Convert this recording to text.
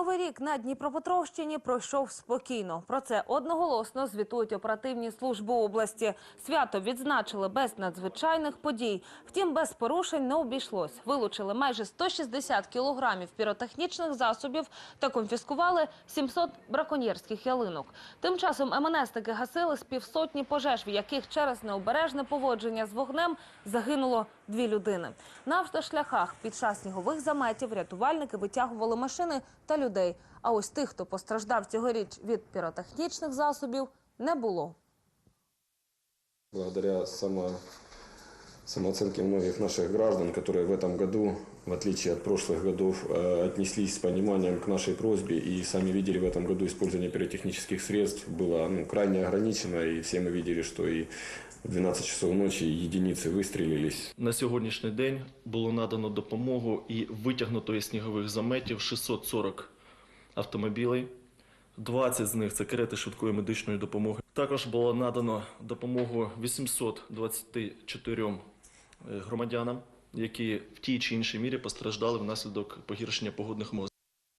Новий рік на Дніпропетровщині пройшов спокійно. Про це одноголосно звітують оперативні служби області. Свято відзначили без надзвичайних подій. Втім, без порушень не обійшлось. Вилучили майже 160 кілограмів піротехнічних засобів та конфіскували 700 браконьєрських ялинок. Тим часом МНСники гасили з півсотні пожеж, в яких через необережне поводження з вогнем загинуло дві людини. На автошляхах під час снігових заметів рятувальники витягували машини та людей А ось тих, хто постраждав цьогоріч від піротехнічних засобів, не було. Благодаря само, самооценке многих наших граждан, которые в этом году, в отличие от прошлых годов, э, отнеслись с пониманием к нашей просьбе и сами видели в этом году использование пиротехнических средств было ну, крайне ограничено, и все мы видели, что и в 12 часов ночи единицы выстрелились. На сьогоднішній день було надано допомогу і витягнуто із снігових заметів 640 автомобілей. 20 з них це карети швидкої медичної допомоги. Також було надано допомогу 824 е, громадянам, які в тій чи іншій мірі постраждали внаслідок погіршення погодних умов.